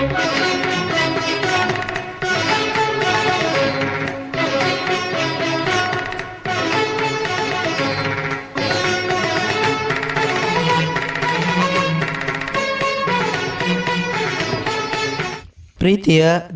ಪ್ರೀತಿಯ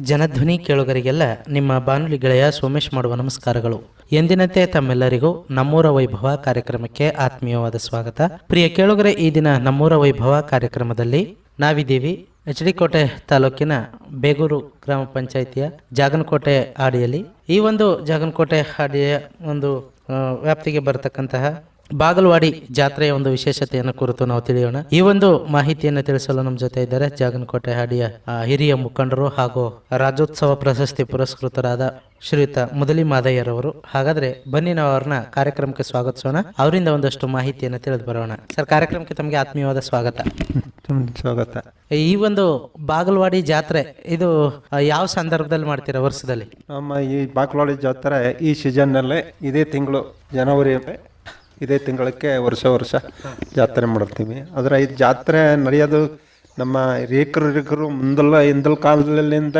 ಜನಧ್ವನಿ ಕೇಳುಗರಿಗೆಲ್ಲ ನಿಮ್ಮ ಬಾನುಲಿ ಗೆಳೆಯ ಸೋಮೇಶ್ ಮಾಡುವ ನಮಸ್ಕಾರಗಳು. ಎಂದಿನಂತೆ ತಮ್ಮೆಲ್ಲರಿಗೂ ನಮ್ಮೂರ ವೈಭವ ಕಾರ್ಯಕ್ರಮಕ್ಕೆ ಆತ್ಮೀಯವಾದ ಸ್ವಾಗತ. ಪ್ರಿಯ ಕೇಳುಗರೆ, ಈ ದಿನ ನಮ್ಮೂರ ವೈಭವ ಕಾರ್ಯಕ್ರಮದಲ್ಲಿ ನಾವಿದ್ದೀವಿ. ಎಚ್ ಡಿ ಕೋಟೆ ತಾಲೂಕಿನ ಬೇಗೂರು ಗ್ರಾಮ ಪಂಚಾಯಿತಿಯ ಜಾಗನಕೋಟೆ ಹಾಡಿಯಲ್ಲಿ. ಈ ಒಂದು ಜಾಗನಕೋಟೆ ಹಾಡಿಯ ಒಂದು ವ್ಯಾಪ್ತಿಗೆ ಬರತಕ್ಕಂತಹ ಬಾಗಲವಾಡಿ ಜಾತ್ರೆಯ ಒಂದು ವಿಶೇಷತೆಯನ್ನು ಕುರಿತು ನಾವು ತಿಳಿಯೋಣ. ಈ ಒಂದು ಮಾಹಿತಿಯನ್ನು ತಿಳಿಸಲು ನಮ್ಮ ಜೊತೆ ಇದ್ದಾರೆ ಜಾಗನಕೋಟೆ ಹಾಡಿಯ ಹಿರಿಯ ಮುಖಂಡರು ಹಾಗೂ ರಾಜ್ಯೋತ್ಸವ ಪ್ರಶಸ್ತಿ ಪುರಸ್ಕೃತರಾದ ಶ್ರೀಯುತ ಮುದಲಿ ಮಾದಯ್ಯರವರು ಹಾಗಾದ್ರೆ ಬನ್ನಿ ನಾವು ಅವ್ರನ್ನ ಕಾರ್ಯಕ್ರಮಕ್ಕೆ ಸ್ವಾಗತಿಸೋಣ. ಅವರಿಂದ ಒಂದಷ್ಟು ಮಾಹಿತಿಯನ್ನು ತಿಳಿದು ಬರೋಣ. ಸರ್, ಕಾರ್ಯಕ್ರಮಕ್ಕೆ ತಮಗೆ ಆತ್ಮೀಯವಾದ ಸ್ವಾಗತ. ಸ್ವಾಗತ. ಈ ಒಂದು ಬಾಗಲವಾಡಿ ಜಾತ್ರೆ ಇದು ಯಾವ ಸಂದರ್ಭದಲ್ಲಿ ಮಾಡ್ತೀರಾ ವರ್ಷದಲ್ಲಿ? ನಮ್ಮ ಈ ಬಾಗಲವಾಡಿ ಜಾತ್ರೆ ಈ ಸೀಸನ್ನಲ್ಲೇ ಇದೇ ತಿಂಗಳು ಜನವರಿ ಇದೇ ತಿಂಗಳಕ್ಕೆ ವರ್ಷ ವರ್ಷ ಜಾತ್ರೆ ಮಾಡ್ತೀವಿ. ಆದರೆ ಈ ಜಾತ್ರೆ ನಡೆಯೋದು ನಮ್ಮ ರೇಖರು ಮುಂದಲ್ಲ ಹಿಂದಲ್ ಕಾಲದಲ್ಲಿಂದ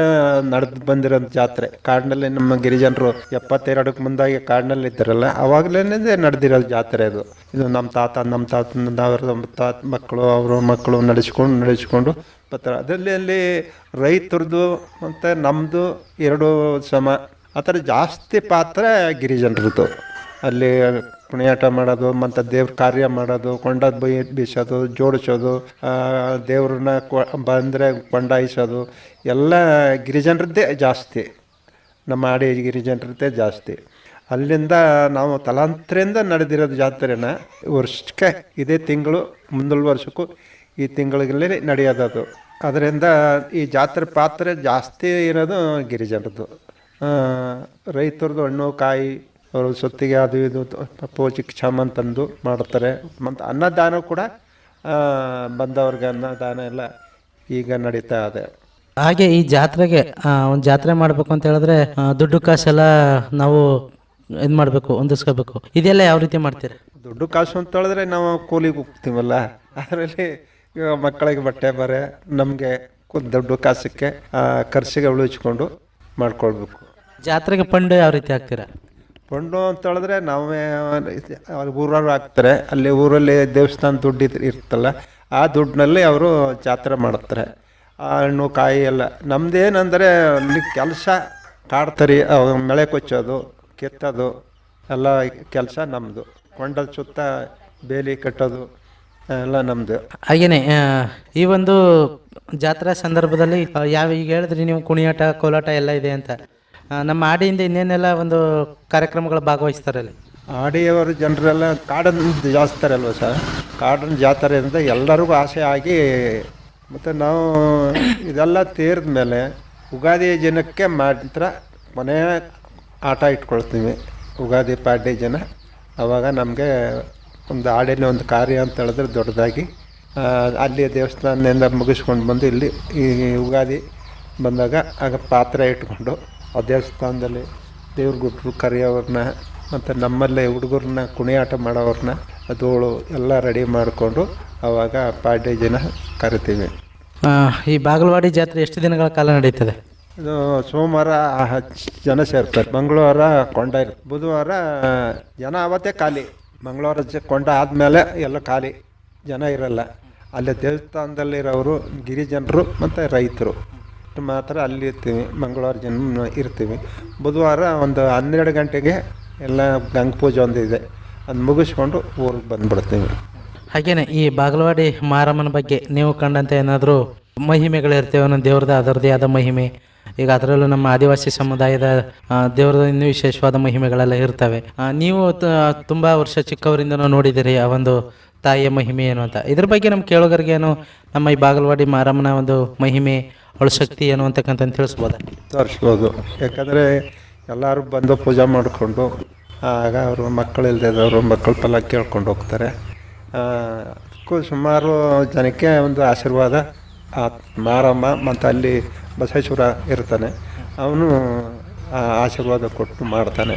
ನಡೆದು ಬಂದಿರೋ ಜಾತ್ರೆ. ಕಾಡಿನಲ್ಲಿ ನಮ್ಮ ಗಿರಿಜನರು ಎಪ್ಪತ್ತೆರಡಕ್ಕೆ ಮುಂದಾಗಿ ಕಾಡಿನಲ್ಲಿ ಇದ್ದಾರಲ್ಲ ಅವಾಗಲೇ ನಡೆದಿರೋ ಜಾತ್ರೆ ಅದು. ಇದು ನಮ್ಮ ತಾತ, ನಮ್ಮ ತಾತನ, ಅವ್ರ ತಾತ ಮಕ್ಕಳು, ಅವ್ರ ಮಕ್ಕಳು ನಡೆಸ್ಕೊಂಡು ನಡೆಸ್ಕೊಂಡು ಬರ್ತಾರೆ. ಅದರಲ್ಲಿ ಅಲ್ಲಿ ರೈತರದ್ದು ಮತ್ತು ನಮ್ಮದು ಎರಡು ಸಮ. ಆ ಥರ ಜಾಸ್ತಿ ಪಾತ್ರ ಗಿರಿಜನರದ್ದು. ಅಲ್ಲಿ ಕುಣಿಯಾಟ ಮಾಡೋದು, ಮತ್ತು ದೇವ್ರ ಕಾರ್ಯ ಮಾಡೋದು ಕೊಂಡ ಬೈ, ಬೀಸೋದು, ಜೋಡಿಸೋದು ದೇವ್ರನ್ನ ಕೊ, ಬಂದರೆ ಕೊಂಡಾಯಿಸೋದು, ಎಲ್ಲ ಗಿರಿಜನರದ್ದೇ ಜಾಸ್ತಿ. ನಮ್ಮ ಆಡಿ ಗಿರಿಜನರದ್ದೇ ಜಾಸ್ತಿ. ಅಲ್ಲಿಂದ ನಾವು ತಲಾಂತರಿಂದ ನಡೆದಿರೋದು ಜಾತ್ರೆನ ವರ್ಷಕ್ಕೆ ಇದೇ ತಿಂಗಳು, ಮುಂದಿನ ವರ್ಷಕ್ಕೂ ಈ ತಿಂಗಳಲ್ಲಿ ನಡೆಯೋದದು. ಅದರಿಂದ ಈ ಜಾತ್ರೆ ಪಾತ್ರೆ ಜಾಸ್ತಿ ಇರೋದು ಗಿರಿಜನರದ್ದು. ರೈತರದು ರೈತರದ್ದು ಹಣ್ಣು, ಕಾಯಿ ಅವರು ಸೊತ್ತಿಗೆ ಅದು ಇದು ಪೋಚಿ ಕ್ಷಾಮನ್ ತಂದು ಮಾಡ್ತಾರೆ. ಮತ್ತು ಅನ್ನದಾನ ಕೂಡ ಬಂದವ್ರಿಗೆ ಅನ್ನದಾನ ಎಲ್ಲ ಈಗ ನಡೀತಾ ಇದೆ. ಹಾಗೆ ಈ ಜಾತ್ರೆಗೆ ಒಂದು ಜಾತ್ರೆ ಮಾಡಬೇಕು ಅಂತ ಹೇಳಿದ್ರೆ ದುಡ್ಡು ಕಾಸೆಲ್ಲ ನಾವು ಇದು ಮಾಡಬೇಕು ಹೊಂದಿಸ್ಕೋಬೇಕು. ಇದೆಲ್ಲ ಯಾವ ರೀತಿ ಮಾಡ್ತೀರಾ? ದುಡ್ಡು ಕಾಸು ಅಂತ ಹೇಳಿದ್ರೆ ನಾವು ಕೂಲಿಗೆ ಹೋಗ್ತೀವಲ್ಲ. ಅದರಲ್ಲಿ ಮಕ್ಕಳಿಗೆ ಬಟ್ಟೆ ಬರೆ ನಮಗೆ ದುಡ್ಡು ಕಾಸಕ್ಕೆ ಖರ್ಚಿಗೆ ಉಳಿಸ್ಕೊಂಡು ಮಾಡ್ಕೊಳ್ಬೇಕು. ಜಾತ್ರೆಗೆ ಪಂಡ ಯಾವ ರೀತಿ ಹಾಕ್ತೀರಾ? ಫಂಡು ಅಂತ ಹೇಳಿದ್ರೆ ನಾವೇ ಊರವ್ರು ಹಾಕ್ತಾರೆ ಅಲ್ಲಿ ಊರಲ್ಲಿ ದೇವಸ್ಥಾನ ದುಡ್ಡು ಇರ್ತಲ್ಲ ಆ ದುಡ್ಡಿನಲ್ಲಿ ಅವರು ಜಾತ್ರೆ ಮಾಡ್ತಾರೆ. ಆ ಹಣ್ಣು ಕಾಯಿ ಎಲ್ಲ. ನಮ್ದೇನಂದರೆ ಅಲ್ಲಿ ಕೆಲಸ ಕಾಡ್ತಾರೆ ಮಳೆ ಕೊಚ್ಚೋದು ಕೆತ್ತೋದು ಎಲ್ಲ ಕೆಲಸ ನಮ್ಮದು ಕೊಂಡದ ಸುತ್ತ ಬೇಲಿ ಕಟ್ಟೋದು ಎಲ್ಲ ನಮ್ಮದು ಹಾಗೇನೆ ಆ, ಈ ಒಂದು ಜಾತ್ರಾ ಸಂದರ್ಭದಲ್ಲಿ ಯಾವ ಈಗ ಹೇಳಿದ್ರಿ ನೀವು ಕುಣಿಯಾಟ ಕೋಲಾಟ ಎಲ್ಲ ಇದೆ ಅಂತ. ನಮ್ಮ ಆಡಿಯಿಂದ ಇನ್ನೇನೆಲ್ಲ ಒಂದು ಕಾರ್ಯಕ್ರಮಗಳು ಭಾಗವಹಿಸ್ತಾರೆ ಅಲ್ಲಿ ಆಡಿಯವರು ಜನರೆಲ್ಲ ಕಾಡನ್ನು ಜಾಸ್ತಾರಲ್ವ ಸರ್? ಕಾಡನ್ನು ಜಾತ್ರೆಯಿಂದ ಎಲ್ಲರಿಗೂ ಆಸೆ ಆಗಿ ಮತ್ತು ನಾವು ಇದೆಲ್ಲ ತೀರಿದ ಮೇಲೆ ಉಗಾದಿ ಜನಕ್ಕೆ ಮಾತ್ರ ಮನೆ ಆಟ ಇಟ್ಕೊಳ್ತೀವಿ. ಉಗಾದಿ ಪಾಡ್ಯ ಜನ ಆವಾಗ ನಮಗೆ ಒಂದು ಆಡಿನ ಒಂದು ಕಾರ್ಯ ಅಂತ ಹೇಳಿದ್ರೆ ದೊಡ್ಡದಾಗಿ ಅಲ್ಲಿ ದೇವಸ್ಥಾನದಿಂದ ಮುಗಿಸ್ಕೊಂಡು ಬಂದು ಇಲ್ಲಿ ಈ ಉಗಾದಿ ಬಂದಾಗ ಆಗ ಪಾತ್ರೆ ಇಟ್ಕೊಂಡು ಆ ದೇವಸ್ಥಾನದಲ್ಲಿ ದೇವ್ರ ಗುಟ್ರು ಕರೆಯೋವ್ರನ್ನ ಮತ್ತು ನಮ್ಮಲ್ಲೇ ಹುಡುಗರನ್ನ ಕುಣಿಯಾಟ ಮಾಡೋವ್ರನ್ನ ಅದೋಳು ಎಲ್ಲ ರೆಡಿ ಮಾಡಿಕೊಂಡು ಆವಾಗ ಪಾಡ್ಯ ಜನ ಕರಿತೀವಿ. ಈ ಬಾಗಲವಾಡಿ ಜಾತ್ರೆ ಎಷ್ಟು ದಿನಗಳ ಕಾಲ ನಡೀತದೆ? ಇದು ಸೋಮವಾರ ಜನ ಸೇರ್ತಾರೆ. ಮಂಗಳವಾರ ಕೊಂಡ ಬುಧವಾರ ಜನ ಅವತ್ತೇ ಖಾಲಿ. ಮಂಗಳವಾರ ಕೊಂಡ ಆದಮೇಲೆ ಎಲ್ಲ ಖಾಲಿ. ಜನ ಇರಲ್ಲ. ಅಲ್ಲೇ ದೇವಸ್ಥಾನದಲ್ಲಿರೋರು ಗಿರಿಜನರು ಮತ್ತು ರೈತರು. ಮಾತ್ರ ಅಲ್ಲಿ ಇರ್ತೀವಿ, ಮಂಗಳವಾರ ಜನ ಇರ್ತೀವಿ. ಬುಧವಾರ ಒಂದು ಹನ್ನೆರಡು ಗಂಟೆಗೆ ಎಲ್ಲ ಗಂಗ ಪೂಜೆ ಒಂದು ಇದೆ. ಅದು ಮುಗಿಸ್ಕೊಂಡು ಊರಿಗೆ ಬಂದ್ಬಿಡ್ತೀವಿ. ಹಾಗೆಯೇ ಈ ಬಾಗಲವಾಡಿ ಮಾರಮ್ಮನ ಬಗ್ಗೆ ನೀವು ಕಂಡಂತ ಏನಾದರೂ ಮಹಿಮೆಗಳಿರ್ತೇವೆ ಅನ್ನೋ ದೇವ್ರದ್ದು ಅದರದೇ ಆದ ಮಹಿಮೆ, ಈಗ ಅದರಲ್ಲೂ ನಮ್ಮ ಆದಿವಾಸಿ ಸಮುದಾಯದ ದೇವ್ರದ್ದು ಇನ್ನೂ ವಿಶೇಷವಾದ ಮಹಿಮೆಗಳೆಲ್ಲ ಇರ್ತವೆ. ನೀವು ತುಂಬ ವರ್ಷ ಚಿಕ್ಕವರಿಂದ ನೋಡಿದಿರಿ ಆ ಒಂದು ತಾಯಿಯ ಮಹಿಮೆ ಏನು ಅಂತ. ಇದ್ರ ಬಗ್ಗೆ ನಮ್ಮ ಕೇಳೋಗರಿಗೆ ಏನು ನಮ್ಮ ಈ ಬಾಗಲವಾಡಿ ಮಾರಮ್ಮನ ಒಂದು ಮಹಿಮೆ ಅವಳ ಶಕ್ತಿ ಏನು ಅಂತಕ್ಕಂಥ ತಿಳಿಸ್ಬೋದು? ತೋರಿಸ್ಬೋದು. ಯಾಕಂದರೆ ಎಲ್ಲರೂ ಬಂದು ಪೂಜೆ ಮಾಡಿಕೊಂಡು, ಆಗ ಅವರು ಮಕ್ಕಳು ಇಲ್ಲದವರು ಮಕ್ಕಳು ಫಲ ಕೇಳ್ಕೊಂಡು ಹೋಗ್ತಾರೆ. ಅದಕ್ಕೂ ಸುಮಾರು ಜನಕ್ಕೆ ಒಂದು ಆಶೀರ್ವಾದ ಆ ಮಾರಮ್ಮ ಮತ್ತು ಅಲ್ಲಿ ಬಸವೇಶ್ವರ ಇರ್ತಾನೆ. ಅವನು ಆಶೀರ್ವಾದ ಕೊಟ್ಟು ಮಾಡ್ತಾನೆ.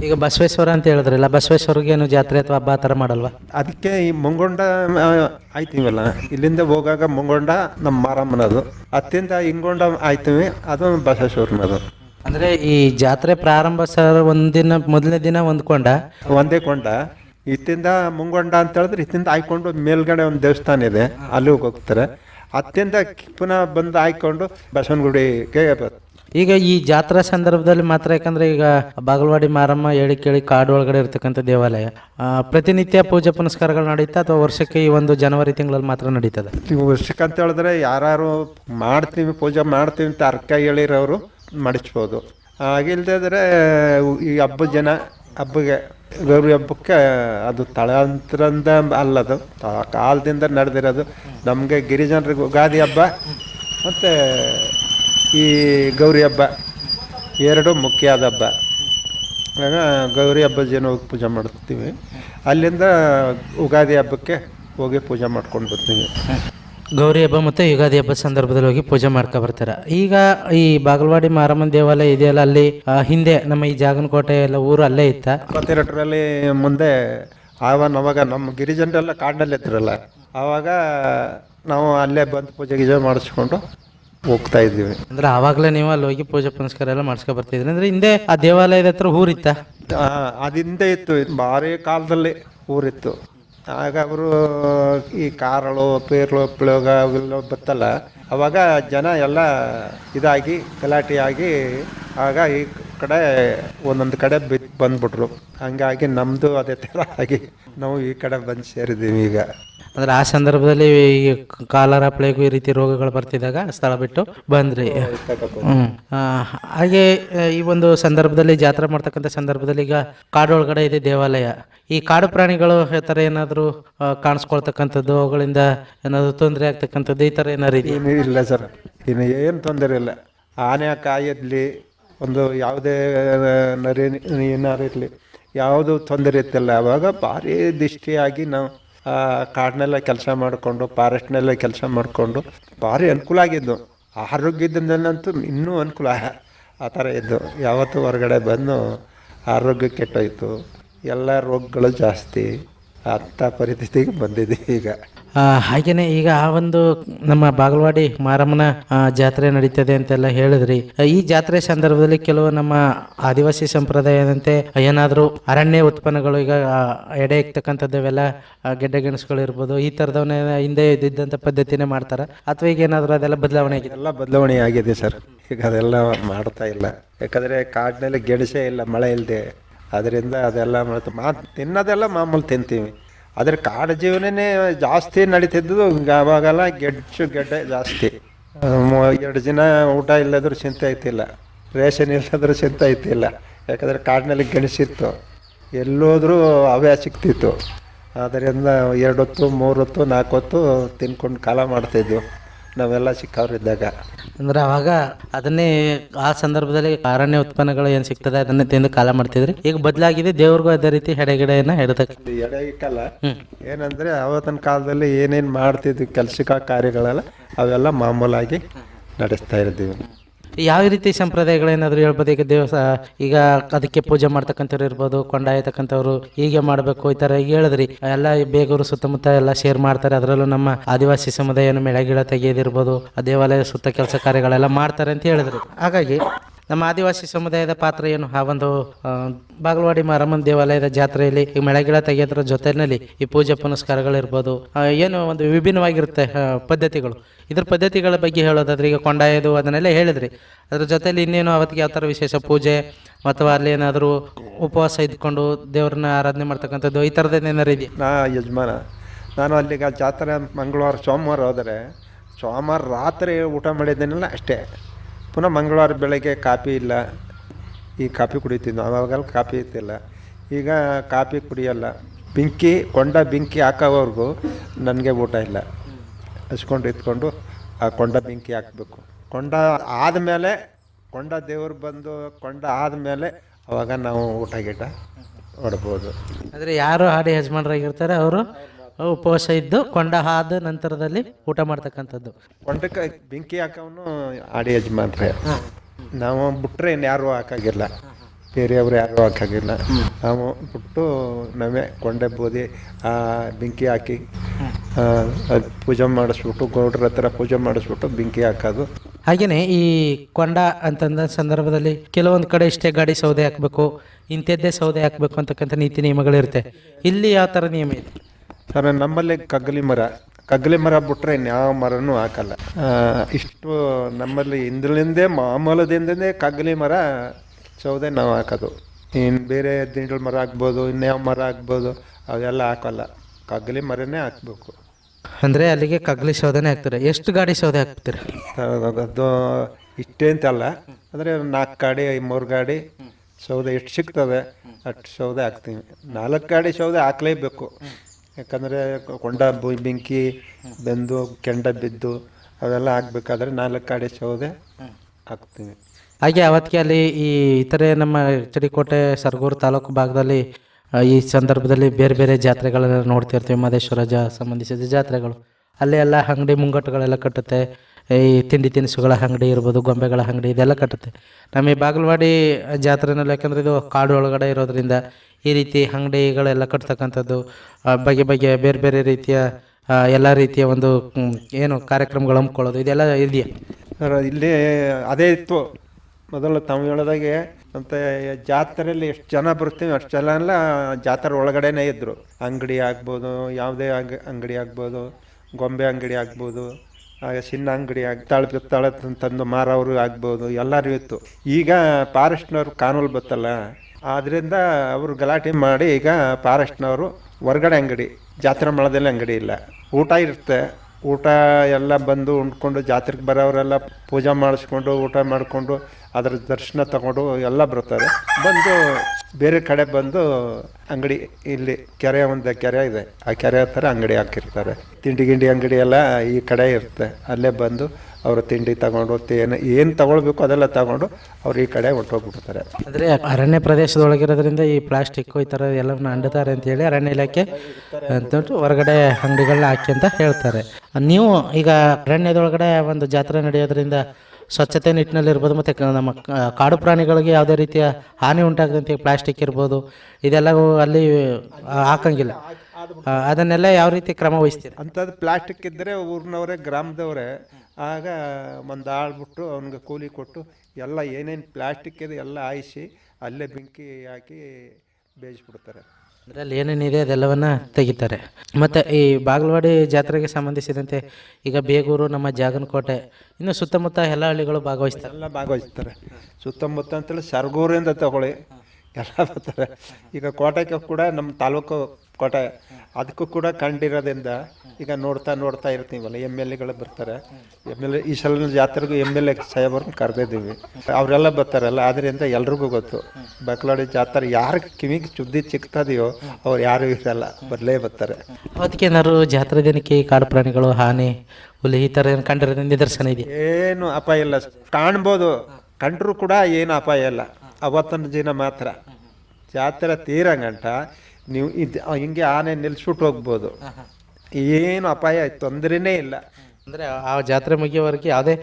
ಈಗ ಬಸವೇಶ್ವರ ಅಂತ ಹೇಳಿದ್ರಲ್ಲ ಬಸವೇಶ್ವರಗೇನು ಜಾತ್ರೆ ಅಥವಾ ಹಬ್ಬ ಆ ಥರ ಮಾಡಲ್ವಾ? ಅದಕ್ಕೆ ಈ ಮುಂಗೊಂಡ ಆ, ಆಯ್ತೀವಲ್ಲ ಇಲ್ಲಿಂದ ಹೋಗಾಗ ಮುಂಗೊಂಡ ನಮ್ಮ ಮಾರಮ್ಮನದು. ಅತ್ತಿಂದ ಹಿಂಗೊಂಡ ಆಯ್ತೀವಿ ಅದು ಬಸವೇಶ್ವರನದು. ಅಂದರೆ ಈ ಜಾತ್ರೆ ಪ್ರಾರಂಭ ಸರ್ ಒಂದಿನ ಮೊದಲನೇ ದಿನ ಹೊಂದ್ಕೊಂಡ? ಒಂದೇ ಕೊಂಡ. ಇತ್ತಿಂದ ಮುಂಗೊಂಡ ಅಂತ ಹೇಳಿದ್ರೆ ಇತ್ತಿಂದ ಆಯ್ಕೊಂಡು ಮೇಲ್ಗಡೆ ಒಂದು ದೇವಸ್ಥಾನ ಇದೆ ಅಲ್ಲಿ ಹೋಗ್ತಾರೆ ಅತ್ತಿಂದ ಪುನಃ ಬಂದು ಆಯ್ಕೊಂಡು ಬಸವನಗುಡಿಗೆ ಈಗ ಈ ಜಾತ್ರಾ ಸಂದರ್ಭದಲ್ಲಿ ಮಾತ್ರ ಯಾಕಂದ್ರೆ ಈಗ ಬಾಗಲವಾಡಿ ಮಾರಮ್ಮ ಹೇಳಿ ಕೇಳಿ ಕಾಡು ಒಳಗಡೆ ಇರ್ತಕ್ಕಂಥ ದೇವಾಲಯ ಪ್ರತಿನಿತ್ಯ ಪೂಜೆ ಪುನಸ್ಕಾರಗಳು ನಡೀತಾ ಅಥವಾ ವರ್ಷಕ್ಕೆ ಈ ಒಂದು ಜನವರಿ ತಿಂಗಳಲ್ಲಿ ಮಾತ್ರ ನಡೀತದೆ? ವರ್ಷಕ್ಕೆ ಅಂತ ಹೇಳಿದ್ರೆ ಯಾರು ಮಾಡ್ತೀವಿ, ಪೂಜೆ ಮಾಡ್ತೀವಿ ಅಂತ ಅರ್ಕ ಹೇಳಿರೋರು ಮಾಡಿಸ್ಬೋದು. ಹಾಗಿಲ್ದಿದ್ರೆ ಈ ಹಬ್ಬ ಜನ, ಹಬ್ಬಗೆ, ಗೌರಿ ಹಬ್ಬಕ್ಕೆ ಅದು ತಳಾಂತರಂದ ಅಲ್ಲದು ಕಾಲದಿಂದ ನಡೆದಿರೋದು. ನಮಗೆ ಗಿರಿಜನರಿಗೆ ಉಗಾದಿ ಹಬ್ಬ, ಮತ್ತು ಈ ಗೌರಿ ಹಬ್ಬ ಎರಡು ಮುಖ್ಯವಾದ ಹಬ್ಬ. ಆಗ ಗೌರಿ ಹಬ್ಬದ ಜನ ಹೋಗಿ ಪೂಜೆ ಮಾಡ್ತೀವಿ. ಅಲ್ಲಿಂದ ಯುಗಾದಿ ಹಬ್ಬಕ್ಕೆ ಹೋಗಿ ಪೂಜೆ ಮಾಡ್ಕೊಂಡು ಬರ್ತೀವಿ. ಗೌರಿ ಹಬ್ಬ ಮತ್ತು ಯುಗಾದಿ ಹಬ್ಬದ ಸಂದರ್ಭದಲ್ಲಿ ಹೋಗಿ ಪೂಜೆ ಮಾಡ್ಕೊ ಬರ್ತಾರೆ. ಈಗ ಈ ಬಾಗಲವಾಡಿ ಮಾರಮ್ಮನ ದೇವಾಲಯ ಇದೆಯಲ್ಲ ಅಲ್ಲಿ ಆ, ಹಿಂದೆ ನಮ್ಮ ಈ ಜಾಗನಕೋಟೆ ಎಲ್ಲ ಊರು ಅಲ್ಲೇ ಇತ್ತ? ಇಪ್ಪತ್ತೆರಡರಲ್ಲಿ ಮುಂದೆ ಆವಾಗ ಅವಾಗ ನಮ್ಮ ಗಿರಿಜನರೆಲ್ಲ ಕಾಡಲ್ಲಿ ಇದ್ರಲ್ಲ ಆವಾಗ ನಾವು ಅಲ್ಲೇ ಬಂದು ಪೂಜೆ ಗೀಜೆ ಮಾಡಿಸ್ಕೊಂಡು ಹೋಗ್ತಾ ಇದ್ದೀವಿ. ಅಂದ್ರೆ ಆವಾಗಲೇ ನೀವು ಅಲ್ಲಿ ಹೋಗಿ ಪೂಜೆ ಪುನಸ್ಕಾರ ಎಲ್ಲ ಮಾಡಿಸ್ಕೊ ಬರ್ತಿದ್ರಿ. ಅಂದ್ರೆ ಹಿಂದೆ ಆ ದೇವಾಲಯದ ಹತ್ರ ಊರಿತ್ತ? ಆ, ಅದಿಂದೆ ಇತ್ತು ಭಾರಿ ಕಾಲದಲ್ಲಿ ಊರಿತ್ತು. ಆಗ ಅವರು ಈ ಕಾರಳು ಪೇರಳು ಪಿಳೋಗ ಅವೆಲ್ಲ ಬತ್ತಲ್ಲ. ಅವಾಗ ಜನ ಎಲ್ಲ ಇದಾಗಿ ಗಲಾಟೆಯಾಗಿ ಆಗ ಈ ಕಡೆ ಒಂದೊಂದು ಕಡೆ ಬಿದ್ದು ಬಂದ್ಬಿಟ್ರು. ಹಂಗಾಗಿ ನಮ್ಮದು ಅದೇ ಥರ ಆಗಿ ನಾವು ಈ ಕಡೆ ಬಂದು ಸೇರಿದ್ದೀವಿ ಈಗ. ಅಂದ್ರೆ ಆ ಸಂದರ್ಭದಲ್ಲಿ ಈ ಕಾಲರ ಪ್ಲೇಗು ಈ ರೀತಿ ರೋಗಗಳು ಬರ್ತಿದ್ದಾಗ ಸ್ಥಳ ಬಿಟ್ಟು ಬಂದ್ರಿ. ಹ್ಮ್. ಹಾಗೆ ಈ ಒಂದು ಸಂದರ್ಭದಲ್ಲಿ ಜಾತ್ರೆ ಮಾಡ್ತಕ್ಕಂಥ ಸಂದರ್ಭದಲ್ಲಿ ಈಗ ಕಾಡೊಳಗಡೆ ಇದೆ ದೇವಾಲಯ. ಈ ಕಾಡು ಪ್ರಾಣಿಗಳು ಥರ ಏನಾದರೂ ಕಾಣಿಸ್ಕೊಳ್ತಕ್ಕಂಥದ್ದು, ಅವುಗಳಿಂದ ಏನಾದರೂ ತೊಂದರೆ ಆಗ್ತಕ್ಕಂಥದ್ದು ಈ ಥರ ಏನಾರು ಇಲ್ಲ ಸರ್. ಇನ್ನು ಏನು ತೊಂದರೆ ಇಲ್ಲ. ಆನೆ ಕಾಯಿರಲಿ ಒಂದು ಯಾವುದೇ ನರಿ ಏನಾರು ಇರಲಿ, ಯಾವುದು ತೊಂದರೆ ಇತ್ತಲ್ಲ, ಅವಾಗ ಭಾರಿ ದೃಷ್ಟಿಯಾಗಿ ನಾವು ಕಾಡಿನೆಲ್ಲ ಕೆಲಸ ಮಾಡಿಕೊಂಡು, ಫಾರೆಸ್ಟ್ನಲ್ಲೇ ಕೆಲಸ ಮಾಡಿಕೊಂಡು, ಭಾರಿ ಅನುಕೂಲ ಆಗಿದ್ದು. ಆರೋಗ್ಯದಿಂದಲಂತೂ ಇನ್ನೂ ಅನುಕೂಲ ಆ ಥರ ಇದ್ದು. ಯಾವತ್ತೂ ಹೊರಗಡೆ ಬಂದು ಆರೋಗ್ಯ ಕೆಟ್ಟೋಯ್ತು. ಎಲ್ಲ ರೋಗಗಳು ಜಾಸ್ತಿ. ಅಂಥ ಪರಿಸ್ಥಿತಿಗೆ ಬಂದಿದೆ ಈಗ. ಹಾಗೆಯೇ ಹಾಗೇನೆ ಈಗ ಆ ಒಂದು ನಮ್ಮ ಬಾಗಲವಾಡಿ ಮಾರಮ್ಮನ ಜಾತ್ರೆ ನಡೀತದೆ ಅಂತೆಲ್ಲ ಹೇಳಿದ್ರಿ. ಈ ಜಾತ್ರೆ ಸಂದರ್ಭದಲ್ಲಿ ಕೆಲವು ನಮ್ಮ ಆದಿವಾಸಿ ಸಂಪ್ರದಾಯದಂತೆ ಏನಾದರೂ ಅರಣ್ಯ ಉತ್ಪನ್ನಗಳು ಈಗ ಎಡೆ ಇಕ್ತಕ್ಕಂಥದ್ದವೆಲ್ಲ ಗೆಡ್ಡೆ ಗೆಣಸುಗಳು ಇರ್ಬೋದು ಈ ಥರದವನ್ನ ಹಿಂದೆ ಇದ್ದಿದ್ದಂಥ ಪದ್ಧತಿನೇ ಮಾಡ್ತಾರೆ? ಅಥವಾ ಈಗ ಏನಾದರೂ ಅದೆಲ್ಲ ಬದಲಾವಣೆ ಆಗಿದೆ? ಎಲ್ಲ ಬದಲಾವಣೆ ಆಗಿದೆ ಸರ್. ಈಗ ಅದೆಲ್ಲ ಮಾಡ್ತಾ ಇಲ್ಲ. ಯಾಕಂದರೆ ಕಾಡಿನಲ್ಲಿ ಗೆಣಸೇ ಇಲ್ಲ ಮಳೆ ಇಲ್ಲದೆ ಅದರಿಂದ ಅದೆಲ್ಲ ಮಾಡ್ತು ಮಾ, ತಿನ್ನೋದೆಲ್ಲ ಮಾಮೂಲು ತಿಂತೀವಿ. ಆದರೆ ಕಾಡು ಜೀವನನೇ ಜಾಸ್ತಿ ನಡೀತಿದ್ದು ಆವಾಗೆಲ್ಲ ಗೆಡ್ಚು ಗೆಡ್ಡೆ ಜಾಸ್ತಿ. ಎರಡು ದಿನ ಊಟ ಇಲ್ಲದ್ರೂ ಚಿಂತೆ ಐತಿಲ್ಲ ರೇಷನ್ ಇಲ್ಲದ್ರೂ ಚಿಂತೆ ಐತಿಲ್ಲ ಯಾಕಂದರೆ ಕಾಡಿನಲ್ಲಿ ಗೆಣಸಿತ್ತು. ಎಲ್ಲೋದ್ರೂ ಅವೇ ಸಿಕ್ತಿತ್ತು. ಆದ್ದರಿಂದ ಎರಡು ಹೊತ್ತು ಮೂರು ಹೊತ್ತು ನಾಲ್ಕು ಹೊತ್ತು ತಿನ್ಕೊಂಡು ಕಾಲ ಮಾಡ್ತಿದ್ವು. ನಾವೆಲ್ಲ ಚಿಕ್ಕವರಿದ್ದಾಗ. ಅಂದ್ರೆ ಅವಾಗ ಅದನ್ನೇ ಆ ಸಂದರ್ಭದಲ್ಲಿ ಅರಣ್ಯ ಉತ್ಪನ್ನಗಳು ಏನು ಸಿಗ್ತದೆ ಅದನ್ನೇ ತಿಂದು ಕಾಲ ಮಾಡ್ತಿದ್ರಿ. ಈಗ ಬದಲಾಗಿದೆ ದೇವ್ರಿಗೂ ಅದೇ ರೀತಿ ಹೆಡೆಗಿಡೆಯನ್ನ ಹಿಡ್ದಕ್ಕೆ. ಎಡೆ ಏನಂದ್ರೆ ಏನಂದರೆ ಆವತ್ತಿನ ಕಾಲದಲ್ಲಿ ಏನೇನು ಮಾಡ್ತಿದ್ವಿ ಕೆಲ್ಸಿಕ ಕಾರ್ಯಗಳೆಲ್ಲ ಅವೆಲ್ಲ ಮಾಮೂಲಾಗಿ ನಡೆಸ್ತಾ ಇರ್ತೀವಿ. ಯಾವ ರೀತಿ ಸಂಪ್ರದಾಯಗಳೇನಾದರೂ ಹೇಳ್ಬೋದು? ಈಗ ದೇವಸ, ಈಗ ಅದಕ್ಕೆ ಪೂಜೆ ಮಾಡ್ತಕ್ಕಂಥವ್ರು ಇರ್ಬೋದು ಕೊಂಡಾಯ್ತಕ್ಕಂಥವ್ರು ಹೀಗೆ ಮಾಡಬೇಕು, ಈ ಥರ ಹೇಳಿದ್ರಿ. ಎಲ್ಲ ಬೇಗವರು ಸುತ್ತಮುತ್ತ ಎಲ್ಲ ಶೇರ್ ಮಾಡ್ತಾರೆ. ಅದರಲ್ಲೂ ನಮ್ಮ ಆದಿವಾಸಿ ಸಮುದಾಯನ ಮೆಳಗಿಳ ತೆಗೆಯೋದಿರ್ಬೋದು, ಆ ದೇವಾಲಯ ಸುತ್ತ ಕೆಲಸ ಕಾರ್ಯಗಳೆಲ್ಲ ಮಾಡ್ತಾರೆ ಅಂತ ಹೇಳಿದ್ರು. ಹಾಗಾಗಿ ನಮ್ಮ ಆದಿವಾಸಿ ಸಮುದಾಯದ ಪಾತ್ರ ಏನು? ಆ ಒಂದು ಬಾಗಲವಾಡಿ ಮಾರಮ್ಮನ ದೇವಾಲಯದ ಜಾತ್ರೆಯಲ್ಲಿ ಈ ಮೆಳಗಿಳ ತೆಗೆಯೋದ್ರ ಜೊತೆಯಲ್ಲಿ ಈ ಪೂಜೆ ಪುನಸ್ಕಾರಗಳಿರ್ಬೋದು. ಏನು ಒಂದು ವಿಭಿನ್ನವಾಗಿರುತ್ತೆ ಪದ್ಧತಿಗಳು. ಇದ್ರ ಪದ್ಧತಿಗಳ ಬಗ್ಗೆ ಹೇಳೋದಾದ್ರೆ, ಈಗ ಕೊಂಡಾಯೋದು ಅದನ್ನೆಲ್ಲ ಹೇಳಿದ್ರಿ. ಅದ್ರ ಜೊತೆಲಿ ಇನ್ನೇನು ಅವತ್ತಿಗೆ ಯಾವ ಥರ ವಿಶೇಷ ಪೂಜೆ? ಅಥವಾ ಅಲ್ಲಿ ಏನಾದರೂ ಉಪವಾಸ ಇದ್ಕೊಂಡು ದೇವ್ರನ್ನ ಆರಾಧನೆ ಮಾಡ್ತಕ್ಕಂಥದ್ದು ಈ ಥರದ ಏನಾರು ಇದೆಯಾ? ನಾ ಯಜಮಾನ, ನಾನು ಅಲ್ಲಿಗೆ ಜಾತ್ರೆ ಮಂಗಳವಾರ, ಸೋಮವಾರ ಹೋದರೆ, ಸೋಮವಾರ ರಾತ್ರಿ ಊಟ ಮಾಡಿದ್ದೇನಲ್ಲ ಅಷ್ಟೇ. ಪುನಃ ಮಂಗಳವಾರ ಬೆಳಗ್ಗೆ ಕಾಪಿ ಇಲ್ಲ. ಈ ಕಾಪಿ ಕುಡಿತಿದ್ವಿ ಅವಾಗೆಲ್ಲ ಕಾಪಿ ಇತ್ತಿಲ್ಲ ಈಗ ಕಾಪಿ ಕುಡಿಯಲ್ಲ. ಬೆಂಕಿ, ಕೊಂಡ ಬೆಂಕಿ ಹಾಕೋವರೆಗೂ ನನಗೆ ಊಟ ಇಲ್ಲ. ಹಚ್ಕೊಂಡು ಇತ್ಕೊಂಡು ಆ ಕೊಂಡ ಬೆಂಕಿ ಹಾಕಬೇಕು. ಕೊಂಡ ಆದಮೇಲೆ, ಕೊಂಡ ದೇವರು ಬಂದು ಕೊಂಡ ಆದಮೇಲೆ ಅವಾಗ ನಾವು ಊಟ ಗೀಟ ಹೊಡ್ಬೋದು. ಅಂದರೆ ಯಾರು ಹಾಡಿ ಯಜಮಾನರಾಗಿರ್ತಾರೆ ಅವರು? ಉಪವಾಸ ಇದ್ದು ಕೊಂಡ ಆದ ನಂತರದಲ್ಲಿ ಊಟ ಮಾಡ್ತಕ್ಕಂಥದ್ದು. ಕೊಂಡಕ್ಕೆ ಬೆಂಕಿ ಹಾಕವನು ಆಡಿ ಯಜಮಾನ್ರೆ. ನಾವು ಬಿಟ್ರೆ ಇನ್ಯಾರು ಹಾಕಾಗಿಲ್ಲ. ಬೇರೆಯವರು ಯಾರೂ ಹಾಕಾಗಿಲ್ಲ. ನಾವು ಬಿಟ್ಟು ನಾವೇ ಕೊಂಡೆ ಬೋದಿ ಆ ಬೆಂಕಿ ಹಾಕಿ ಪೂಜೆ ಮಾಡಿಸ್ಬಿಟ್ಟು ಗೌಡ್ರ ಹತ್ರ ಪೂಜೆ ಮಾಡಿಸ್ಬಿಟ್ಟು ಬೆಂಕಿ ಹಾಕೋದು. ಹಾಗೆಯೇ ಈ ಕೊಂಡ ಅಂತಂದ ಸಂದರ್ಭದಲ್ಲಿ ಕೆಲವೊಂದು ಕಡೆ ಇಷ್ಟೇ ಗಾಡಿ ಸೌದೆ ಹಾಕಬೇಕು ಇಂಥದ್ದೇ ಸೌದೆ ಹಾಕಬೇಕು ಅಂತಕ್ಕಂಥ ನೀತಿ ನಿಯಮಗಳಿರುತ್ತೆ. ಇಲ್ಲಿ ಯಾವ ಥರ ನಿಯಮ ಇದೆ? ಸರ್ ನಮ್ಮಲ್ಲಿ ಕಗ್ಲಿ ಮರ. ಕಗ್ಗಲಿ ಮರ ಬಿಟ್ರೆ ಇನ್ಯಾವ ಮರನೂ ಹಾಕಲ್ಲ. ಇಷ್ಟು ನಮ್ಮಲ್ಲಿ ಹಿಂದಲಿಂದೇ ಮಾಮೂಲದಿಂದನೇ ಕಗ್ಗಲಿ ಮರ ಸೌದೆ ನಾವು ಹಾಕೋದು. ಇನ್ನು ಬೇರೆ ದಿಂಡಲ್ ಮರ ಆಗ್ಬೋದು ಇನ್ಯಾವ ಮರ ಆಗ್ಬೋದು ಅವೆಲ್ಲ ಹಾಕಲ್ಲ. ಕಗ್ಗಲಿ ಮರನೇ ಹಾಕ್ಬೇಕು. ಅಂದರೆ ಅಲ್ಲಿಗೆ ಕಗ್ಲಿ ಸೌದೆನೇ ಹಾಕ್ತಾರೆ? ಎಷ್ಟು ಗಾಡಿ ಸೌದೆ ಹಾಕ್ತೀರಿ? ಅದು ಇಷ್ಟೇ ಅಂತಲ್ಲ ಅಂದರೆ ನಾಲ್ಕು ಗಾಡಿ ಮೂರು ಗಾಡಿ ಸೌದೆ ಎಷ್ಟು ಸಿಗ್ತದೆ ಅಷ್ಟು ಸೌದೆ ಹಾಕ್ತೀವಿ. ನಾಲ್ಕು ಗಾಡಿ ಸೌದೆ ಹಾಕ್ಲೇಬೇಕು. ಯಾಕಂದರೆ ಕೊಂಡ ಬೆಂಕಿ ಬೆಂದು, ಕೆಂಡ ಬಿದ್ದು ಅವೆಲ್ಲ ಆಗಬೇಕಾದ್ರೆ ನಾಲ್ಕು ಕಡೆ ಸೌದೆ ಹಾಕ್ತೀವಿ. ಹಾಗೆ ಅವತ್ತಿಗೆ ಅಲ್ಲಿ ಈ ಇತರೆ ನಮ್ಮ ಚಡಿಕೋಟೆ ಸರ್ಗೂರು ತಾಲೂಕು ಭಾಗದಲ್ಲಿ ಈ ಸಂದರ್ಭದಲ್ಲಿ ಬೇರೆ ಬೇರೆ ಜಾತ್ರೆಗಳೆಲ್ಲ ನೋಡ್ತಿರ್ತೀವಿ. ಮಹದೇಶ್ವರ ಜಾ ಸಂಬಂಧಿಸಿದ ಜಾತ್ರೆಗಳು. ಅಲ್ಲಿ ಎಲ್ಲ ಅಂಗಡಿ ಮುಂಗಟ್ಟುಗಳೆಲ್ಲ ಕಟ್ಟುತ್ತೆ. ಈ ತಿಂಡಿ ತಿನಿಸುಗಳ ಅಂಗಡಿ ಇರ್ಬೋದು, ಗೊಂಬೆಗಳ ಅಂಗಡಿ ಇದೆಲ್ಲ ಕಟ್ಟುತ್ತೆ. ನಮ್ಮ ಈ ಬಾಗಲವಾಡಿ ಜಾತ್ರೆನಲ್ಲಿ ಯಾಕಂದರೆ ಇದು ಕಾಡು ಒಳಗಡೆ ಇರೋದ್ರಿಂದ ಈ ರೀತಿ ಅಂಗಡಿಗಳೆಲ್ಲ ಕಟ್ತಕ್ಕಂಥದ್ದು ಬಗೆ ಬಗೆ ಬಗೆಯ ಬೇರೆ ಬೇರೆ ರೀತಿಯ ಎಲ್ಲ ರೀತಿಯ ಒಂದು ಏನು ಕಾರ್ಯಕ್ರಮಗಳು ಹಮ್ಮಿಕೊಳ್ಳೋದು ಇದೆಲ್ಲ ಇದೆಯಾ? ಇಲ್ಲಿ ಅದೇ ಇತ್ತು. ಮೊದಲು ತಾವು ಹೇಳೋದಾಗೆ ಮತ್ತು ಜಾತ್ರೆಯಲ್ಲಿ ಎಷ್ಟು ಜನ ಬರ್ತೀವಿ ಅಷ್ಟು ಜನ ಎಲ್ಲ ಜಾತ್ರೆ ಒಳಗಡೆನೇ ಇದ್ದರು ಅಂಗಡಿ ಆಗ್ಬೋದು, ಯಾವುದೇ ಅಂಗ, ಅಂಗಡಿ ಆಗ್ಬೋದು, ಗೊಂಬೆ ಅಂಗಡಿ ಆಗ್ಬೋದು ಹಾಗೆ ಚಿನ್ನ ಅಂಗಡಿ ಆಗಿ ತಳ ತಳ ತಂದು ಮಾರವರು ಆಗ್ಬೋದು, ಎಲ್ಲರೂ ಇತ್ತು. ಈಗ ಫಾರೆಸ್ಟ್ನವ್ರು ಕಾನೂಲು ಬತ್ತಲ್ಲ. ಆದ್ದರಿಂದ ಅವರು ಗಲಾಟೆ ಮಾಡಿ ಈಗ ಫಾರೆಸ್ಟ್ನವರು ಹೊರ್ಗಡೆ ಅಂಗಡಿ, ಜಾತ್ರೆ ಮಾಡೋದೆಲ್ಲ ಅಂಗಡಿ ಇಲ್ಲ. ಊಟ ಇರುತ್ತೆ. ಊಟ ಎಲ್ಲ ಬಂದು ಉಂಡ್ಕೊಂಡು ಜಾತ್ರೆಗೆ ಬರೋರೆಲ್ಲ ಪೂಜೆ ಮಾಡಿಸ್ಕೊಂಡು, ಊಟ ಮಾಡಿಕೊಂಡು, ಅದರ ದರ್ಶನ ತಗೊಂಡು ಎಲ್ಲ ಬರ್ತಾರೆ. ಬಂದು ಬೇರೆ ಕಡೆ ಬಂದು ಅಂಗಡಿ ಇಲ್ಲಿ ಕೆರೆ ಒಂದು ಕೆರೆ ಇದೆ. ಆ ಕೆರೆ ಹತ್ರ ಅಂಗಡಿ ಹಾಕಿರ್ತಾರೆ. ತಿಂಡಿ ಗಿಂಡಿ ಅಂಗಡಿ ಎಲ್ಲ ಈ ಕಡೆ ಇರುತ್ತೆ. ಅಲ್ಲೇ ಬಂದು ಅವರು ತಿಂಡಿ ತಗೊಂಡು ಏನು ಏನು ತಗೊಳ್ಬೇಕು ಅದೆಲ್ಲ ತಗೊಂಡು ಅವ್ರು ಈ ಕಡೆ ಹೊರ್ಟೋಗ್ಬಿಡ್ತಾರೆ. ಅಂದರೆ ಅರಣ್ಯ ಪ್ರದೇಶದೊಳಗಿರೋದ್ರಿಂದ ಈ ಪ್ಲಾಸ್ಟಿಕ್ ಈ ಥರ ಎಲ್ಲ ಅಂಡುತ್ತಾರೆ ಅಂತೇಳಿ ಅರಣ್ಯ ಇಲಾಖೆ ಅಂತೇಳಿ ಹೊರಗಡೆ ಅಂಗಡಿಗಳನ್ನ ಹಾಕಿ ಅಂತ ಹೇಳ್ತಾರೆ. ನೀವು ಈಗ ಅರಣ್ಯದೊಳಗಡೆ ಒಂದು ಜಾತ್ರೆ ನಡೆಯೋದ್ರಿಂದ ಸ್ವಚ್ಛತೆ ನಿಟ್ಟಿನಲ್ಲಿ ಇರ್ಬೋದು ಮತ್ತು ನಮ್ಮ ಕಾಡು ಪ್ರಾಣಿಗಳಿಗೆ ಯಾವುದೇ ರೀತಿಯ ಹಾನಿ ಉಂಟಾಗದಂತೆ ಪ್ಲಾಸ್ಟಿಕ್ ಇರ್ಬೋದು. ಇದೆಲ್ಲವೂ ಅಲ್ಲಿ ಹಾಕಂಗಿಲ್ಲ. ಅದನ್ನೆಲ್ಲ ಯಾವ ರೀತಿ ಕ್ರಮ ವಹಿಸ್ತೀರಿ? ಅಂಥದ್ದು ಪ್ಲಾಸ್ಟಿಕ್ ಇದ್ದರೆ ಊರಿನವರೇ, ಗ್ರಾಮದವರೇ, ಆಗ ಒಂದು ಆಳ್ಬಿಟ್ಟು ಅವ್ನಿಗೆ ಕೂಲಿ ಕೊಟ್ಟು ಎಲ್ಲ ಏನೇನು ಪ್ಲಾಸ್ಟಿಕ್ ಇದೆ ಎಲ್ಲ ಆಯಿಸಿ ಅಲ್ಲೇ ಬೆಂಕಿ ಹಾಕಿ ಬೇಯಿಸ್ಬಿಡ್ತಾರೆ. ಅಂದರೆ ಅಲ್ಲಿ ಏನೇನಿದೆ ಅದೆಲ್ಲವನ್ನ ತೆಗಿತಾರೆ. ಮತ್ತು ಈ ಬಾಗಲವಾಡಿ ಜಾತ್ರೆಗೆ ಸಂಬಂಧಿಸಿದಂತೆ ಈಗ ಬೇಗೂರು, ನಮ್ಮ ಜಾಗನಕೋಟೆ, ಇನ್ನು ಸುತ್ತಮುತ್ತ ಎಲ್ಲ ಹಳ್ಳಿಗಳು ಭಾಗವಹಿಸ್ತಾರೆ. ಎಲ್ಲ ಭಾಗವಹಿಸ್ತಾರೆ. ಸುತ್ತಮುತ್ತ ಅಂತೇಳಿ ಸರ್ಗೂರಿಂದ ತಗೊಳ್ಳಿ. ಎಲ್ಲ ಬರ್ತಾರೆ. ಈಗ ಕೋಟೆಗೆ ಕೂಡ ನಮ್ಮ ತಾಲೂಕು ಕೋಟೆ. ಅದಕ್ಕೂ ಕೂಡ ಕಂಡಿರೋದ್ರಿಂದ ಈಗ ನೋಡ್ತಾ ನೋಡ್ತಾ ಇರ್ತೀವಲ್ಲ ಎಂ ಎಲ್ ಎಗಳು ಬರ್ತಾರೆ. ಎಂ ಎಲ್ ಎ ಈ ಸಲ ಜಾತ್ರೆಗೂ ಎಂ ಎಲ್ ಎ ಸಾಹೇಬ್ರನ್ನ ಕರೆದಿದ್ದೀವಿ. ಅವರೆಲ್ಲ ಬರ್ತಾರಲ್ಲ ಅದರಿಂದ ಎಲ್ರಿಗೂ ಗೊತ್ತು. ಬಕ್ಲಾಡಿ ಜಾತ್ರೆ ಯಾರಿಗೆ ಕಿವಿಗೆ ಸುದ್ದಿ ಸಿಗ್ತದೆಯೋ ಅವ್ರು ಯಾರು ಇರಲ್ಲ ಬರಲೇ ಬರ್ತಾರೆ. ಅದಕ್ಕೆ ಏನಾದ್ರು ಜಾತ್ರೆ ದಿನಕ್ಕೆ ಕಾಡು ಪ್ರಾಣಿಗಳು ಹಾನಿ ಹುಲಿ ಈ ಥರ ಏನು ಕಂಡಿರೋದು ನಿದರ್ಶನ ಇದೆ ಏನು ಅಪಾಯ ಇಲ್ಲ. ಕಾಣ್ಬೋದು. ಕಂಡ್ರೂ ಕೂಡ ಏನು ಅಪಾಯ ಇಲ್ಲ. ಅವತ್ತಿನ ದಿನ ಮಾತ್ರ. ಜಾತ್ರೆ ತೀರಂಗಂಟ. ನೀವು ಇದು ಹಿಂಗೆ ಆನೆ ನಿಲ್ಸ್ಬಿಟ್ಟು ಹೋಗ್ಬೋದು. ಏನು ಅಪಾಯ ತೊಂದರೆನೇ ಇಲ್ಲ. ಅಂದರೆ ಆ ಜಾತ್ರೆ ಮುಗಿಯೋವರೆಗೆ ಯಾವುದೇ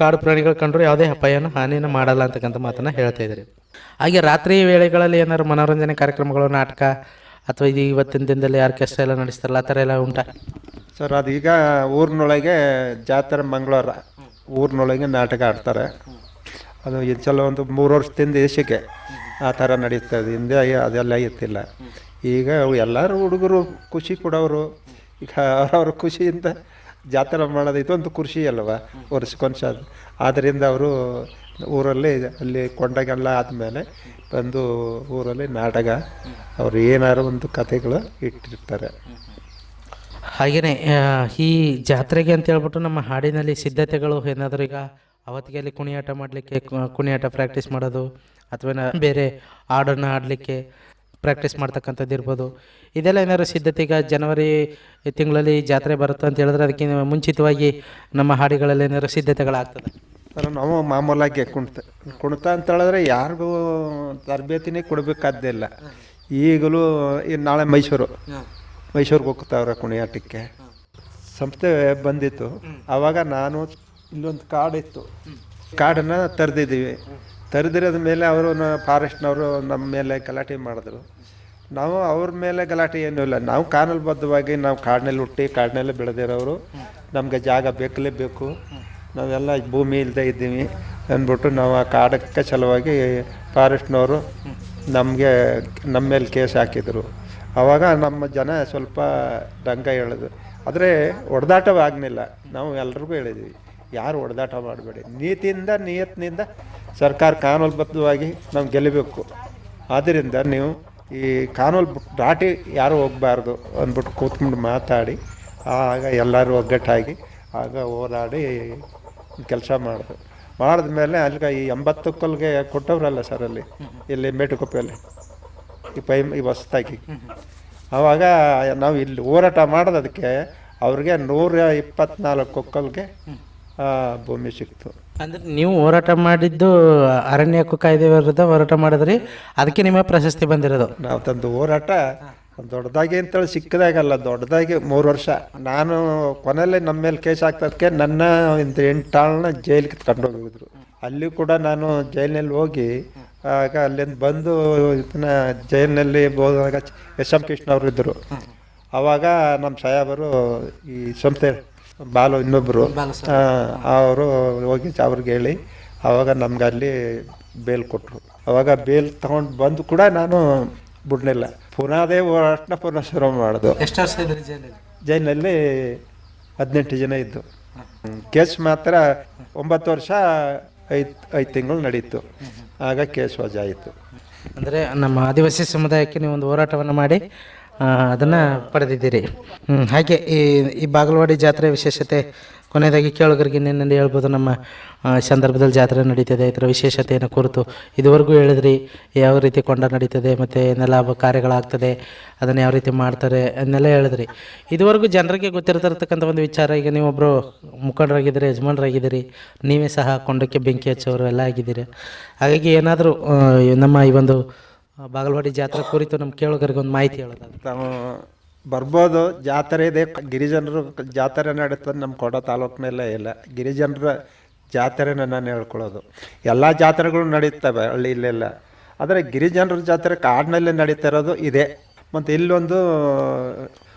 ಕಾಡು ಪ್ರಾಣಿಗಳು ಕಂಡ್ರು ಯಾವುದೇ ಅಪಾಯನ ಹಾನಿನ ಮಾಡಲ್ಲ ಅಂತಕ್ಕಂಥ ಮಾತನ್ನು ಹೇಳ್ತಾ ಇದ್ದೀರಿ. ಹಾಗೆ ರಾತ್ರಿ ವೇಳೆಗಳಲ್ಲಿ ಏನಾದ್ರು ಮನೋರಂಜನೆ ಕಾರ್ಯಕ್ರಮಗಳು ನಾಟಕ ಅಥವಾ ಇದು ಇವತ್ತಿನ ದಿನದಲ್ಲಿ ಆರ್ಕೆಸ್ಟ್ರಾ ಎಲ್ಲ ನಡೆಸ್ತಾರಲ್ಲ ಆ ಥರ ಎಲ್ಲ ಉಂಟಾ? ಸರ್ ಅದೀಗ ಊರಿನೊಳಗೆ ಜಾತ್ರೆ ಮಂಗಳವಾರ. ಊರಿನೊಳಗೆ ನಾಟಕ ಆಡ್ತಾರೆ. ಅದು ಇದು ಒಂದು ಮೂರು ವರ್ಷದಿಂದ ದೇಶಕ್ಕೆ ಆ ಥರ ನಡೀತದೆ ಹಿಂದೆ ಅದೆಲ್ಲ ಇರ್ತಿಲ್ಲ. ಈಗ ಎಲ್ಲರೂ ಹುಡುಗರು ಖುಷಿ ಕೊಡೋರು, ಈಗ ಅವ್ರವ್ರ ಖುಷಿಯಿಂದ ಜಾತ್ರೆ ಮಾಡೋದು ಇದೊಂದು ಖುಷಿ ಅಲ್ವಾ ವರ್ಷಕ್ಕೊಂದು ಸ ಆದ್ದರಿಂದ ಅವರು ಊರಲ್ಲಿ ಅಲ್ಲಿ ಕೊಂಡಗೆಲ್ಲ ಆದಮೇಲೆ ಬಂದು ಊರಲ್ಲಿ ನಾಟಕ, ಅವರು ಏನಾರು ಒಂದು ಕಥೆಗಳು ಇಟ್ಟಿರ್ತಾರೆ. ಹಾಗೆಯೇ ಈ ಜಾತ್ರೆಗೆ ಅಂತ ಹೇಳ್ಬಿಟ್ಟು ನಮ್ಮ ಹಾಡಿನಲ್ಲಿ ಸಿದ್ಧತೆಗಳು ಏನಾದರೂ ಈಗ ಅವತ್ತಿಗೆ ಅಲ್ಲಿ ಕುಣಿಯಾಟ ಮಾಡಲಿಕ್ಕೆ, ಕುಣಿಯಾಟ ಪ್ರಾಕ್ಟೀಸ್ ಮಾಡೋದು, ಅಥವಾ ಬೇರೆ ಹಾಡನ್ನು ಹಾಡಲಿಕ್ಕೆ ಪ್ರಾಕ್ಟೀಸ್ ಮಾಡ್ತಕ್ಕಂಥದ್ದು ಇರ್ಬೋದು. ಇದೆಲ್ಲ ಏನಾದ್ರು ಸಿದ್ಧತೆ ಈಗ ಜನವರಿ ತಿಂಗಳಲ್ಲಿ ಜಾತ್ರೆ ಬರುತ್ತೆ ಅಂತ ಹೇಳಿದ್ರೆ ಅದಕ್ಕೆ ಮುಂಚಿತವಾಗಿ ನಮ್ಮ ಹಾಡಿಗಳಲ್ಲಿ ಏನಾದ್ರು ಸಿದ್ಧತೆಗಳಾಗ್ತದೆ. ಸರ್ ನಾವು ಮಾಮೂಲಾಗಿ ಕುಣಿತ ಕುಣಿತ ಅಂತ ಹೇಳಿದ್ರೆ ಯಾರಿಗೂ ತರಬೇತಿನೇ ಕೊಡಬೇಕಾದ್ದಿಲ್ಲ ಈಗಲೂ ಈ ನಾಳೆ ಮೈಸೂರು. ಮೈಸೂರಿಗೆ ಹೋಗ್ತಾವ್ರೆ ಕುಣಿಯಾಟಕ್ಕೆ. ಸಂಸ್ಥೆ ಬಂದಿತ್ತು. ಆವಾಗ ನಾನು ಇಲ್ಲೊಂದು ಕಾಡಿತ್ತು ಕಾಡನ್ನು ತರ್ದಿದ್ದೀವಿ. ತರದಿರೋದ ಮೇಲೆ ಅವರು ಫಾರೆಸ್ಟ್ನವರು ನಮ್ಮ ಮೇಲೆ ಗಲಾಟೆ ಮಾಡಿದ್ರು. ನಾವು ಅವ್ರ ಮೇಲೆ ಗಲಾಟೆ ಏನೂ ಇಲ್ಲ. ನಾವು ಬದ್ಧವಾಗಿ ನಾವು ಕಾಡಿನಲ್ಲಿ ಹುಟ್ಟಿ ಕಾಡಿನಲ್ಲೇ ಬೆಳೆದಿರೋರು. ನಮಗೆ ಜಾಗ ಬೇಕಲೇ ಬೇಕು. ನಾವೆಲ್ಲ ಭೂಮಿ ಇಲ್ಲದೆ ಇದ್ದೀವಿ ಅಂದ್ಬಿಟ್ಟು ನಾವು ಆ ಕಾಡಕ್ಕೆ ಸಲುವಾಗಿ ಫಾರೆಸ್ಟ್ನವರು ನಮಗೆ ನಮ್ಮ ಮೇಲೆ ಕೇಸ್ ಹಾಕಿದರು. ಆವಾಗ ನಮ್ಮ ಜನ ಸ್ವಲ್ಪ ರಂಗ ಹೇಳಿದ್ರು. ಆದರೆ ಹೊಡೆದಾಟವಾಗಲಿಲ್ಲ ನಾವು ಎಲ್ರಿಗೂ ಹೇಳಿದ್ವಿ. ಯಾರು ಹೊಡೆದಾಟ ಮಾಡಬೇಡಿ. ನೀತಿಯಿಂದ ನಿಯತ್ನಿಂದ ಸರ್ಕಾರ ಕಾನೂನುಬದ್ಧವಾಗಿ ನಾವು ಗೆಲ್ಲಬೇಕು. ಆದ್ದರಿಂದ ನೀವು ಈ ಕಾನೂನು ದಾಟಿ ಯಾರೂ ಹೋಗಬಾರ್ದು ಅಂದ್ಬಿಟ್ಟು ಕೂತ್ಕೊಂಡು ಮಾತಾಡಿ, ಆಗ ಎಲ್ಲರೂ ಒಗ್ಗಟ್ಟಾಗಿ, ಆಗ ಹೋರಾಡಿ ಕೆಲಸ ಮಾಡಿದ್ರು ಮೇಲೆ ಅಲ್ಲಿಗೆ ಈ ಎಂಬತ್ತು ಕೊಲ್ಗೆ ಕೊಟ್ಟವ್ರಲ್ಲ ಸರ್ ಅಲ್ಲಿ, ಇಲ್ಲಿ ಮೇಟುಕೊಪ್ಪೆಯಲ್ಲಿ, ಈ ಪೈ, ಈ ಹೊಸ್ತಾಗಿ. ಆವಾಗ ನಾವು ಇಲ್ಲಿ ಹೋರಾಟ ಮಾಡೋದಕ್ಕೆ ಅವ್ರಿಗೆ ನೂರ ಇಪ್ಪತ್ನಾಲ್ಕು ಕೊಕ್ಕಲ್ಗೆ ಭೂಮಿ ಸಿಕ್ತು. ಅಂದ್ರೆ ನೀವು ಹೋರಾಟ ಮಾಡಿದ್ದು ಅರಣ್ಯ ಹಕ್ಕು ಕಾಯ್ದೆ ವಿರುದ್ಧ ಹೋರಾಟ ಮಾಡಿದ್ರಿ. ಅದಕ್ಕೆ ನಿಮ್ಮ ಪ್ರಶಸ್ತಿ ಬಂದಿರೋದು. ನಾವು ತಂದು ಹೋರಾಟ, ದೊಡ್ಡದಾಗಿ ಅಂತೇಳಿ ಸಿಕ್ಕದಾಗಲ್ಲ, ದೊಡ್ಡದಾಗಿ ಮೂರು ವರ್ಷ. ನಾನು ಕೊನೆಯಲ್ಲಿ ನಮ್ಮ ಮೇಲೆ ಕೇಸ್ ಹಾಕ್ತದಕ್ಕೆ ನನ್ನ ಒಂದು ಎಂಟಾಳನ್ನ ಜೈಲಿಗೆ ಹೋಗಿದ್ರು ಅಲ್ಲಿ ಕೂಡ ನಾನು ಜೈಲಿನಲ್ಲಿ ಹೋಗಿ, ಆಗ ಅಲ್ಲಿಂದ ಬಂದು ಇದನ್ನ ಜೈಲಿನಲ್ಲಿ ಹೋದಾಗ ಎಸ್ ಎಂ ಕೃಷ್ಣ ಅವರು ಇದ್ದರು ಆವಾಗ ನಮ್ಮ ಸಾಹೇಬರು ಈ ಸಂಸ್ಥೆ ಬಾಲು ಇನ್ನೊಬ್ಬರು ಅವರು ಹೋಗಿ ಅವ್ರಿಗೆ ಹೇಳಿ ಆವಾಗ ನಮ್ಗೆ ಅಲ್ಲಿ ಬೇಲ್ ಕೊಟ್ಟರು ಅವಾಗ ಬೇಲ್ ತಗೊಂಡು ಬಂದು ಕೂಡ ನಾನು ಬಿಡಲಿಲ್ಲ. ಪುನಃ ಅದೇ ಹೋರಾಟನ ಪುನಃ ಶುರು ಮಾಡೋದು ಎಷ್ಟು ವರ್ಷ ಇದ್ರಿ ಜೈಲಲ್ಲಿ? ಜೈಲಿನಲ್ಲಿ ಹದಿನೆಂಟು ಜನ ಇದ್ದು. ಕೇಸ್ ಮಾತ್ರ ಒಂಬತ್ತು ವರ್ಷ ಐದು ಐದು ತಿಂಗಳು ನಡೀತು. ಆಗ ಕೇಸ್ ವಜಾ ಆಯಿತು. ಅಂದರೆ ನಮ್ಮ ಆದಿವಾಸಿ ಸಮುದಾಯಕ್ಕೆ ನೀವು ಒಂದು ಹೋರಾಟವನ್ನು ಮಾಡಿ ಅದನ್ನು ಪಡೆದಿದ್ದೀರಿ. ಹಾಗೆ ಈ ಈ ಬಾಗಲವಾಡಿ ಜಾತ್ರೆ ವಿಶೇಷತೆ, ಕೊನೆಯದಾಗಿ ಕೇಳೋಗರಿಗೆ ನಿನ್ನಲ್ಲಿ ಹೇಳ್ಬೋದು? ನಮ್ಮ ಸಂದರ್ಭದಲ್ಲಿ ಜಾತ್ರೆ ನಡೀತದೆ, ಇದರ ವಿಶೇಷತೆಯನ್ನು ಕುರಿತು ಇದುವರೆಗೂ ಹೇಳಿದ್ರಿ, ಯಾವ ರೀತಿ ಕೊಂಡ ನಡೀತದೆ, ಮತ್ತು ಏನೆಲ್ಲ ಕಾರ್ಯಗಳಾಗ್ತದೆ, ಅದನ್ನು ಯಾವ ರೀತಿ ಮಾಡ್ತಾರೆ ಅದನ್ನೆಲ್ಲ ಹೇಳಿದ್ರಿ. ಇದುವರೆಗೂ ಜನರಿಗೆ ಗೊತ್ತಿರ್ತಕ್ಕಂಥ ಒಂದು ವಿಚಾರ, ಈಗ ನೀವೊಬ್ಬರು ಮುಖಂಡರಾಗಿದ್ದೀರಿ, ಯಜಮಾನರಾಗಿದ್ದೀರಿ, ನೀವೇ ಸಹ ಕೊಂಡಕ್ಕೆ ಬೆಂಕಿ ಹಚ್ಚೋರು ಎಲ್ಲ ಆಗಿದ್ದೀರಿ. ಹಾಗಾಗಿ ಏನಾದರೂ ನಮ್ಮ ಈ ಒಂದು ಬಾಗಲವಾಡಿ ಜಾತ್ರೆ ಕುರಿತು ನಮ್ಮ ಕೇಳುಗರಿಗೆ ಒಂದು ಮಾಹಿತಿ ಹೇಳೋದಾದ್ರೆ. ತಾವು ಬರ್ಬೋದು, ಜಾತ್ರೆ ಇದೆ ಗಿರಿಜನರು ಜಾತ್ರೆ ನಡೀತದೆ ನಮ್ಮ ಕೊಡ ತಾಲೂಕಿನಲ್ಲೇ ಇಲ್ಲ. ಗಿರಿಜನರ ಜಾತ್ರೆನ ನಾನು ಹೇಳ್ಕೊಳ್ಳೋದು. ಎಲ್ಲ ಜಾತ್ರೆಗಳು ನಡೀತವೆ ಹಳ್ಳಿ ಇಲ್ಲೆಲ್ಲ. ಆದರೆ ಗಿರಿಜನರ ಜಾತ್ರೆ ಕಾಡಿನಲ್ಲಿ ನಡೀತಾ ಇರೋದು ಇದೆ. ಮತ್ತು ಇಲ್ಲೊಂದು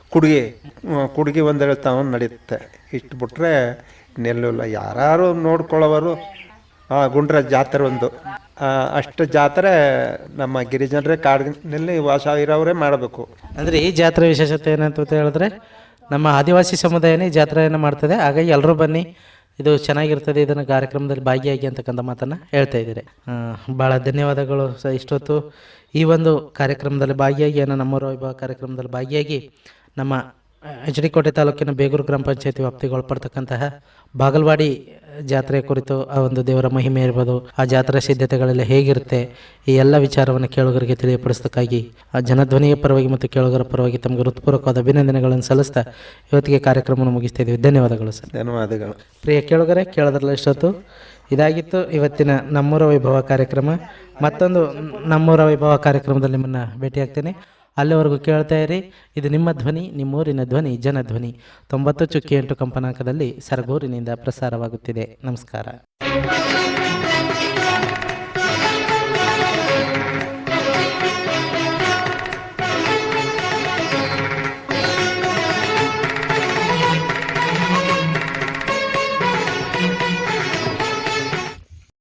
ಕುಡುಗಿ ಕುಡುಗೆ ಒಂದು ಹೇಳ್ತಾವ ನಡೀತೆ. ಇಷ್ಟು ಬಿಟ್ರೆ ನೆಲ್ಲೂಲ್ಲ ಯಾರು ನೋಡ್ಕೊಳ್ಳೋವರು ಗುಂಡ್ರ ಜಾತ್ರೆ ಒಂದು. ಅಷ್ಟು ಜಾತ್ರೆ ನಮ್ಮ ಗಿರಿಜನರೇ ಕಾಡಿನಲ್ಲಿ ವಾಸ ಇರೋರೇ ಮಾಡಬೇಕು. ಅಂದರೆ ಈ ಜಾತ್ರೆ ವಿಶೇಷತೆ ಏನಂತ ಹೇಳಿದ್ರೆ, ನಮ್ಮ ಆದಿವಾಸಿ ಸಮುದಾಯನೇ ಈ ಜಾತ್ರೆಯನ್ನು ಮಾಡ್ತದೆ. ಹಾಗಾಗಿ ಎಲ್ಲರೂ ಬನ್ನಿ, ಇದು ಚೆನ್ನಾಗಿರ್ತದೆ, ಇದನ್ನು ಕಾರ್ಯಕ್ರಮದಲ್ಲಿ ಭಾಗಿಯಾಗಿ ಅಂತಕ್ಕಂಥ ಮಾತನ್ನು ಹೇಳ್ತಾ ಇದ್ದೀರಿ. ಭಾಳ ಧನ್ಯವಾದಗಳು ಸ ಇಷ್ಟೊತ್ತು ಈ ಒಂದು ಕಾರ್ಯಕ್ರಮದಲ್ಲಿ ಭಾಗಿಯಾಗಿ, ಏನೋ ನಮ್ಮೂರ ವೈಭವ ಕಾರ್ಯಕ್ರಮದಲ್ಲಿ ಭಾಗಿಯಾಗಿ ನಮ್ಮ ಎಚ್ ಡಿ ಕೋಟೆ ತಾಲೂಕಿನ ಬೇಗೂರು ಗ್ರಾಮ ಪಂಚಾಯತಿ ವ್ಯಾಪ್ತಿಗೆ ಒಳಪಡ್ತಕ್ಕಂತಹ ಬಾಗಲವಾಡಿ ಜಾತ್ರೆ ಕುರಿತು ಆ ಒಂದು ದೇವರ ಮಹಿಮೆ ಇರ್ಬೋದು ಆ ಜಾತ್ರಾ ಸಿದ್ಧತೆಗಳೆಲ್ಲ ಹೇಗಿರುತ್ತೆ ಈ ಎಲ್ಲ ವಿಚಾರವನ್ನು ಕೇಳುಗರಿಗೆ ತಿಳಿಯಪಡಿಸೋದಕ್ಕಾಗಿ ಆ ಜನಧ್ವನಿಯ ಪರವಾಗಿ ಮತ್ತು ಕೇಳುಗರ ಪರವಾಗಿ ತಮಗೆ ಹೃತ್ಪೂರ್ವಕವಾದ ಅಭಿನಂದನೆಗಳನ್ನು ಸಲ್ಲಿಸ್ತಾ ಇವತ್ತಿಗೆ ಕಾರ್ಯಕ್ರಮವನ್ನು ಮುಗಿಸ್ತಾ ಇದ್ದೀವಿ. ಧನ್ಯವಾದಗಳು ಸರ್. ಧನ್ಯವಾದಗಳು. ಪ್ರಿಯ ಕೇಳುಗರೆ ಕೇಳೋದ್ರಲ್ಲ ಇಷ್ಟೊತ್ತು ಇದಾಗಿತ್ತು ಇವತ್ತಿನ ನಮ್ಮೂರ ವೈಭವ ಕಾರ್ಯಕ್ರಮ. ಮತ್ತೊಂದು ನಮ್ಮೂರ ವೈಭವ ಕಾರ್ಯಕ್ರಮದಲ್ಲಿ ನಿಮ್ಮನ್ನು ಭೇಟಿಯಾಗ್ತೇನೆ. ಅಲ್ಲಿವರೆಗೂ ಕೇಳ್ತಾ ಇರಿ, ಇದು ನಿಮ್ಮ ಧ್ವನಿ, ನಿಮ್ಮೂರಿನ ಧ್ವನಿ, ಜನಧ್ವನಿ. ತೊಂಬತ್ತು ಚುಕ್ಕಿ ಎಂಟು ಕಂಪನಾಂಕದಲ್ಲಿ ಸರಗೂರಿನಿಂದ ಪ್ರಸಾರವಾಗುತ್ತಿದೆ. ನಮಸ್ಕಾರ.